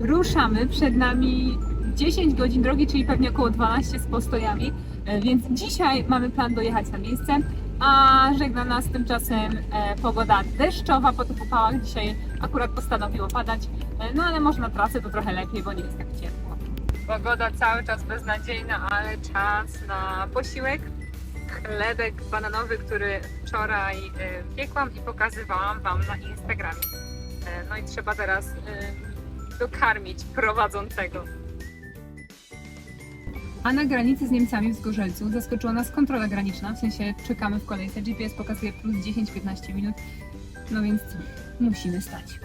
ruszamy. Przed nami 10 godzin drogi, czyli pewnie około 12 z postojami. E, Więc dzisiaj mamy plan dojechać na miejsce, a żegna nas tymczasem e, pogoda deszczowa po tych upałach. Dzisiaj akurat postanowiło padać, e, no ale może na trasę to trochę lepiej, bo nie jest tak ciepło. Pogoda cały czas beznadziejna, ale czas na posiłek. Chlebek bananowy, który wczoraj piekłam i pokazywałam Wam na Instagramie. No i trzeba teraz dokarmić prowadzącego. A na granicy z Niemcami w Zgorzelcu zaskoczyła nas kontrola graniczna, w sensie czekamy w kolejce. GPS pokazuje plus 10-15 minut, no więc musimy stać.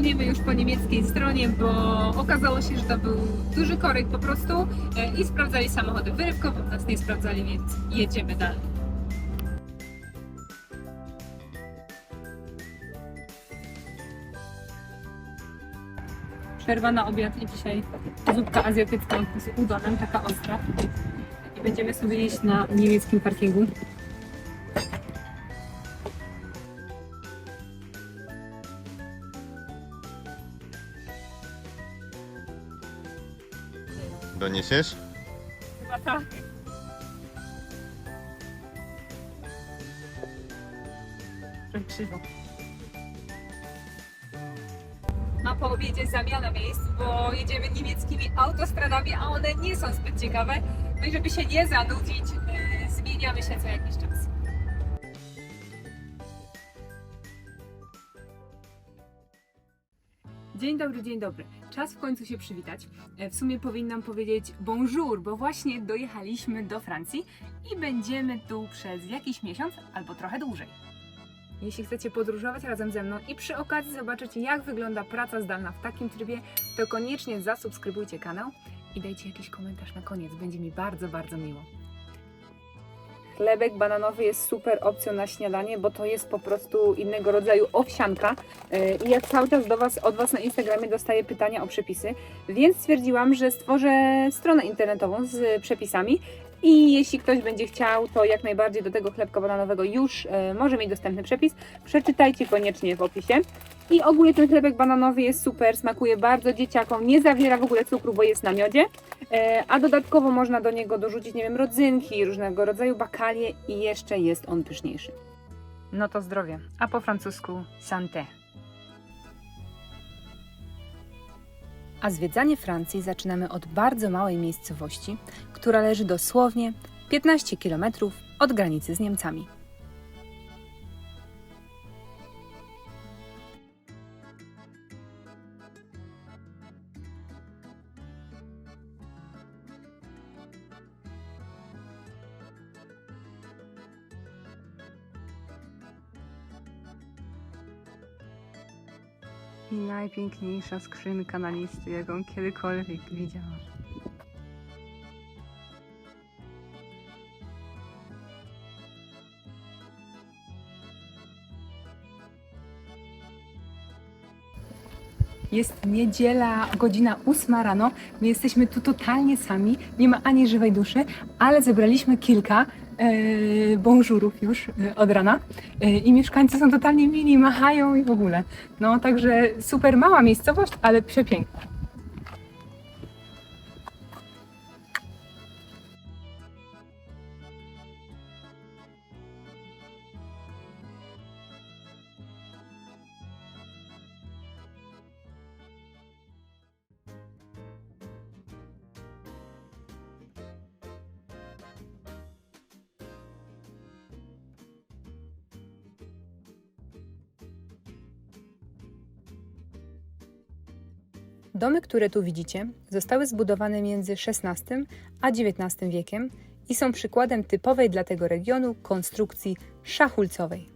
Suniemy już po niemieckiej stronie, bo okazało się, że to był duży korek po prostu e, i sprawdzali samochody wyrywkowo, nas nie sprawdzali, więc jedziemy dalej. Przerwa na obiad i dzisiaj zupka azjatycka z udonem, taka ostra. I będziemy sobie jeść na niemieckim parkingu. Doniesiesz? Chyba tak. Trochę krzywo. A po obiedzie zamiana miejsc, bo jedziemy niemieckimi autostradami, a one nie są zbyt ciekawe. No i żeby się nie zanudzić, yy, zmieniamy się co jakiś czas. Dzień dobry, dzień dobry. Czas w końcu się przywitać. E, W sumie powinnam powiedzieć bonjour, bo właśnie dojechaliśmy do Francji i będziemy tu przez jakiś miesiąc albo trochę dłużej. Jeśli chcecie podróżować razem ze mną i przy okazji zobaczyć, jak wygląda praca zdalna w takim trybie, to koniecznie zasubskrybujcie kanał i dajcie jakiś komentarz na koniec. Będzie mi bardzo, bardzo miło. Chlebek bananowy jest super opcją na śniadanie, bo to jest po prostu innego rodzaju owsianka. Yy, I ja cały czas do was, od Was na Instagramie dostaję pytania o przepisy, więc stwierdziłam, że stworzę stronę internetową z przepisami. I jeśli ktoś będzie chciał, to jak najbardziej do tego chlebka bananowego już e, może mieć dostępny przepis. Przeczytajcie koniecznie w opisie. I ogólnie ten chlebek bananowy jest super, smakuje bardzo dzieciakom, nie zawiera w ogóle cukru, bo jest na miodzie. E, a dodatkowo można do niego dorzucić, nie wiem, rodzynki, różnego rodzaju bakalie i jeszcze jest on pyszniejszy. No to zdrowie, a po francusku santé. A zwiedzanie Francji zaczynamy od bardzo małej miejscowości, która leży dosłownie 15 km od granicy z Niemcami. I najpiękniejsza skrzynka na listy, jaką kiedykolwiek widziałam. Jest niedziela, godzina 8 rano. My jesteśmy tu totalnie sami, nie ma ani żywej duszy, ale zebraliśmy kilka bonjourów już e, od rana. E, I mieszkańcy są totalnie mili, machają i w ogóle. No także super mała miejscowość, ale przepiękna. Domy, które tu widzicie, zostały zbudowane między XVI a XIX wiekiem i są przykładem typowej dla tego regionu konstrukcji szachulcowej.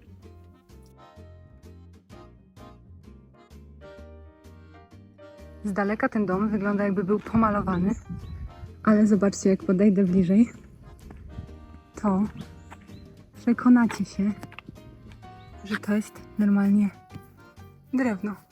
Z daleka ten dom wygląda jakby był pomalowany, ale zobaczcie, jak podejdę bliżej, to przekonacie się, że to jest normalnie drewno.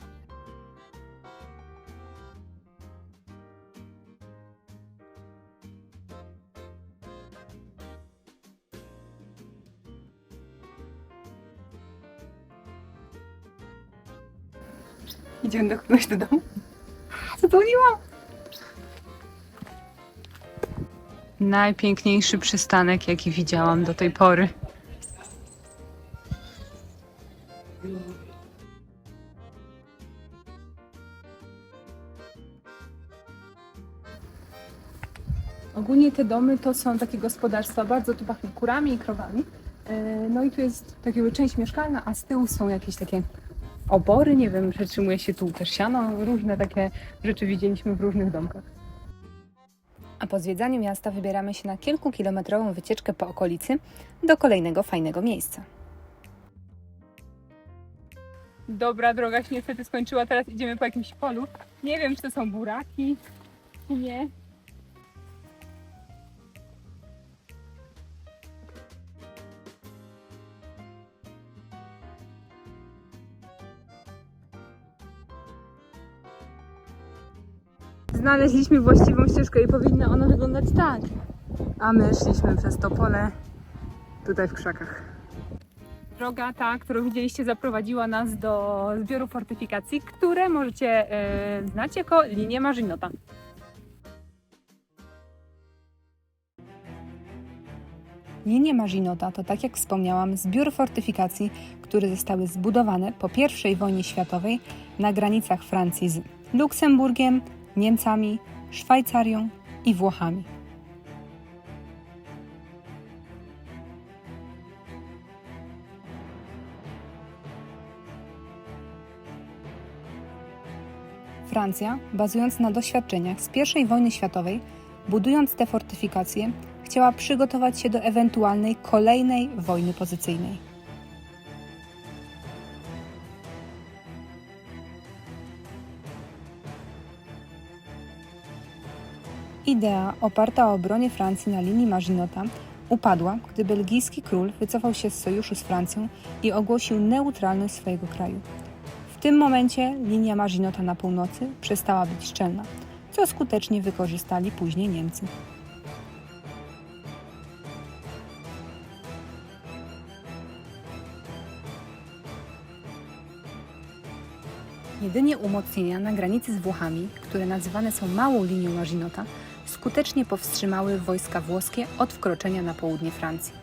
Idziemy do kogoś do domu. Zadzwoniłam. Najpiękniejszy przystanek, jaki widziałam do tej pory. Ogólnie te domy to są takie gospodarstwa, bardzo tu pachnie kurami i krowami. E, No i tu jest taka jakby część mieszkalna, a z tyłu są jakieś takie obory, nie wiem, przetrzymuje się tu też siano, różne takie rzeczy widzieliśmy w różnych domkach. A po zwiedzaniu miasta wybieramy się na kilkukilometrową wycieczkę po okolicy do kolejnego fajnego miejsca. Dobra, droga się niestety skończyła, teraz idziemy po jakimś polu. Nie wiem, czy to są buraki, czy nie. Znaleźliśmy właściwą ścieżkę i powinna ona wyglądać tak. A my szliśmy przez to pole tutaj w krzakach. Droga ta, którą widzieliście, zaprowadziła nas do zbioru fortyfikacji, które możecie e, znać jako linię Marzynota. Linie Maginota to, tak jak wspomniałam, zbiór fortyfikacji, które zostały zbudowane po I wojnie światowej na granicach Francji z Luksemburgiem, Niemcami, Szwajcarią i Włochami. Francja, bazując na doświadczeniach z I wojny światowej, budując te fortyfikacje, chciała przygotować się do ewentualnej kolejnej wojny pozycyjnej. Idea oparta o obronie Francji na linii Maginota upadła, gdy belgijski król wycofał się z sojuszu z Francją i ogłosił neutralność swojego kraju. W tym momencie linia Maginota na północy przestała być szczelna, co skutecznie wykorzystali później Niemcy. Jedynie umocnienia na granicy z Włochami, które nazywane są małą linią Maginota, skutecznie powstrzymały wojska włoskie od wkroczenia na południe Francji.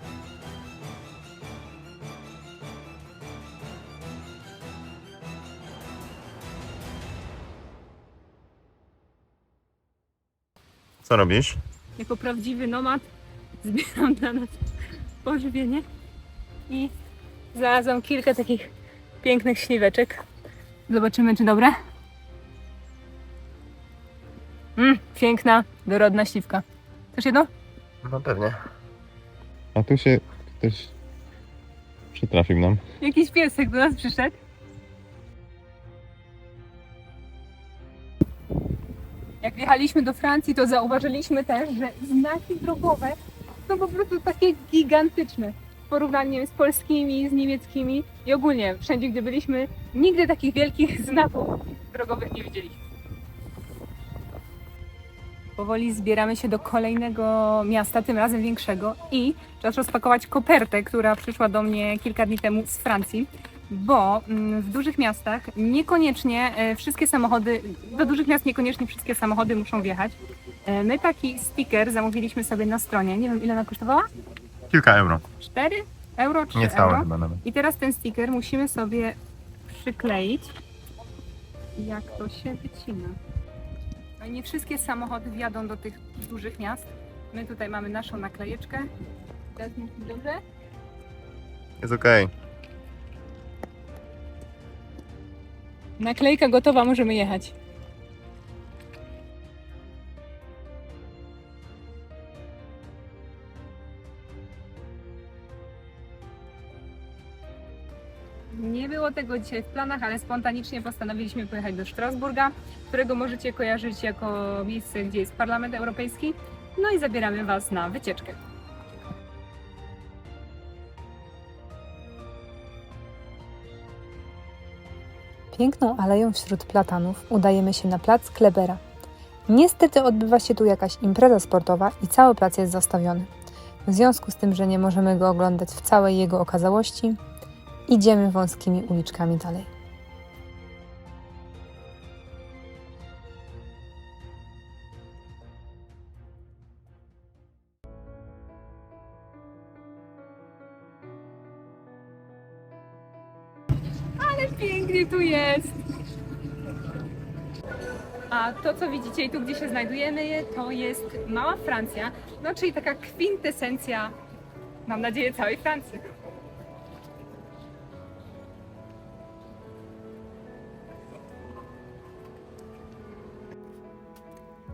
Co robisz? Jako prawdziwy nomad zbieram dla nas pożywienie i znalazłam kilka takich pięknych śliweczek. Zobaczymy, czy dobre. Piękna, dorodna śliwka. Też jedno? No pewnie. A tu się ktoś przytrafił nam. Jakiś piesek do nas przyszedł. Jak wjechaliśmy do Francji, to zauważyliśmy też, że znaki drogowe są po prostu takie gigantyczne w porównaniu z polskimi, z niemieckimi i ogólnie wszędzie, gdzie byliśmy, nigdy takich wielkich znaków drogowych nie widzieliśmy. Powoli zbieramy się do kolejnego miasta, tym razem większego i czas rozpakować kopertę, która przyszła do mnie kilka dni temu z Francji, bo mm, w dużych miastach niekoniecznie e, wszystkie samochody, do dużych miast niekoniecznie wszystkie samochody muszą wjechać. E, My taki sticker zamówiliśmy sobie na stronie, nie wiem ile ona kosztowała? Kilka euro. 4 euro, 3 Niecałe euro. chyba nawet. I teraz ten sticker musimy sobie przykleić. Jak to się wycina? No nie wszystkie samochody wjadą do tych dużych miast. My tutaj mamy naszą naklejeczkę. Teraz być dobrze? Jest okej. Naklejka gotowa, możemy jechać. Było tego dzisiaj w planach, ale spontanicznie postanowiliśmy pojechać do Strasburga, którego możecie kojarzyć jako miejsce, gdzie jest Parlament Europejski. No i zabieramy Was na wycieczkę. Piękną aleją wśród platanów udajemy się na plac Klebera. Niestety odbywa się tu jakaś impreza sportowa i cały plac jest zastawiony. W związku z tym, że nie możemy go oglądać w całej jego okazałości, Idziemy wąskimi uliczkami dalej. Ale pięknie tu jest! A to, co widzicie i tu, gdzie się znajdujemy, to jest Mała Francja, no czyli taka kwintesencja, mam nadzieję, całej Francji.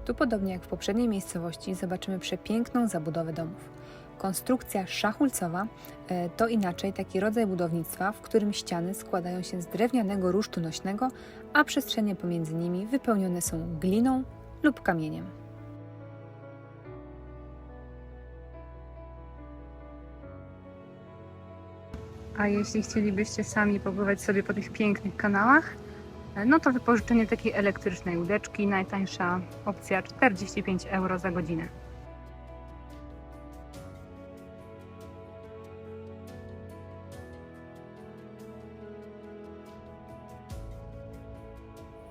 Tu podobnie jak w poprzedniej miejscowości zobaczymy przepiękną zabudowę domów. Konstrukcja szachulcowa e, to inaczej taki rodzaj budownictwa, w którym ściany składają się z drewnianego rusztu nośnego, a przestrzenie pomiędzy nimi wypełnione są gliną lub kamieniem. A jeśli chcielibyście sami popływać sobie po tych pięknych kanałach, no to wypożyczenie takiej elektrycznej łódeczki, najtańsza opcja 45 euro za godzinę.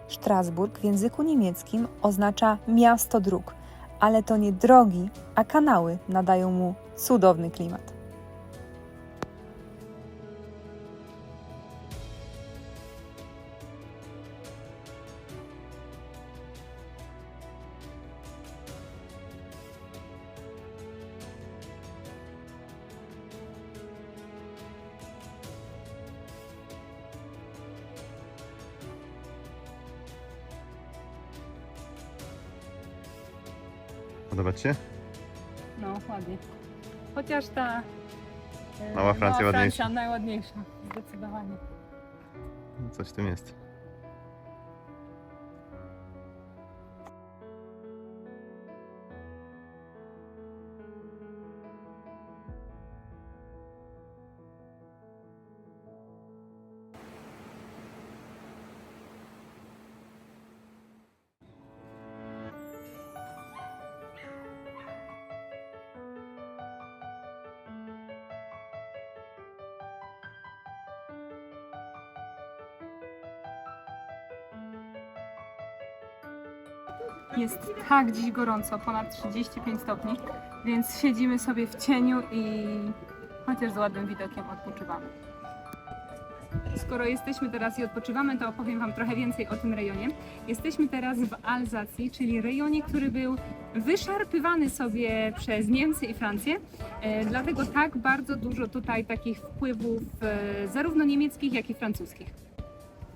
Strasburg w języku niemieckim oznacza miasto dróg, ale to nie drogi, a kanały nadają mu cudowny klimat. Podoba ci się? No, ładnie. Chociaż ta e, Mała Francja ładniejsza. Francja najładniejsza, zdecydowanie. Coś w tym jest. Jest tak dziś gorąco, ponad 35 stopni, więc siedzimy sobie w cieniu i chociaż z ładnym widokiem odpoczywamy. Skoro jesteśmy teraz i odpoczywamy, to opowiem Wam trochę więcej o tym rejonie. Jesteśmy teraz w Alzacji, czyli rejonie, który był wyszarpywany sobie przez Niemcy i Francję. E, dlatego tak bardzo dużo tutaj takich wpływów e, zarówno niemieckich, jak i francuskich.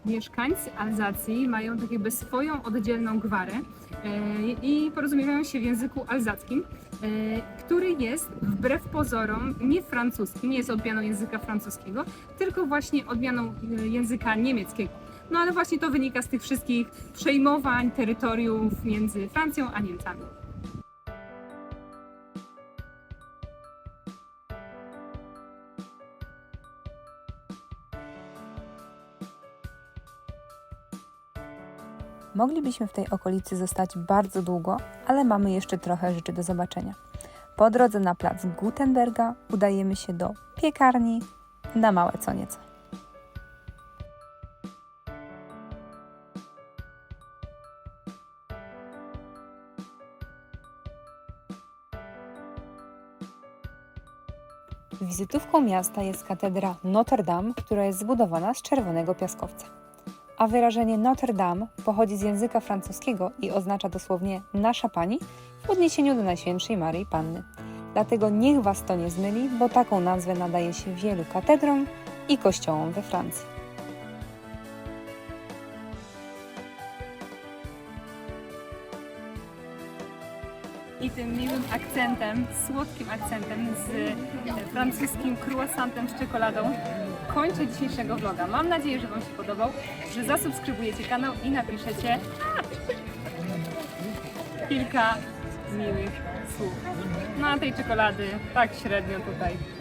Mieszkańcy Alzacji mają tak jakby swoją oddzielną gwarę e, i porozumiewają się w języku alzackim, e, który jest wbrew pozorom nie francuskim, nie jest odmianą języka francuskiego, tylko właśnie odmianą e, języka niemieckiego. No ale właśnie to wynika z tych wszystkich przejmowań terytoriów między Francją a Niemcami. Moglibyśmy w tej okolicy zostać bardzo długo, ale mamy jeszcze trochę rzeczy do zobaczenia. Po drodze na plac Gutenberga udajemy się do piekarni na małe co nieco. Wizytówką miasta jest katedra Notre Dame, która jest zbudowana z czerwonego piaskowca a wyrażenie Notre Dame pochodzi z języka francuskiego i oznacza dosłownie Nasza Pani w odniesieniu do Najświętszej Maryi Panny. Dlatego niech Was to nie zmyli, bo taką nazwę nadaje się wielu katedrom i kościołom we Francji. i tym miłym akcentem, słodkim akcentem z francuskim croissantem z czekoladą kończę dzisiejszego vloga. Mam nadzieję, że Wam się podobał, że zasubskrybujecie kanał i napiszecie kilka miłych słów. No a tej czekolady tak średnio tutaj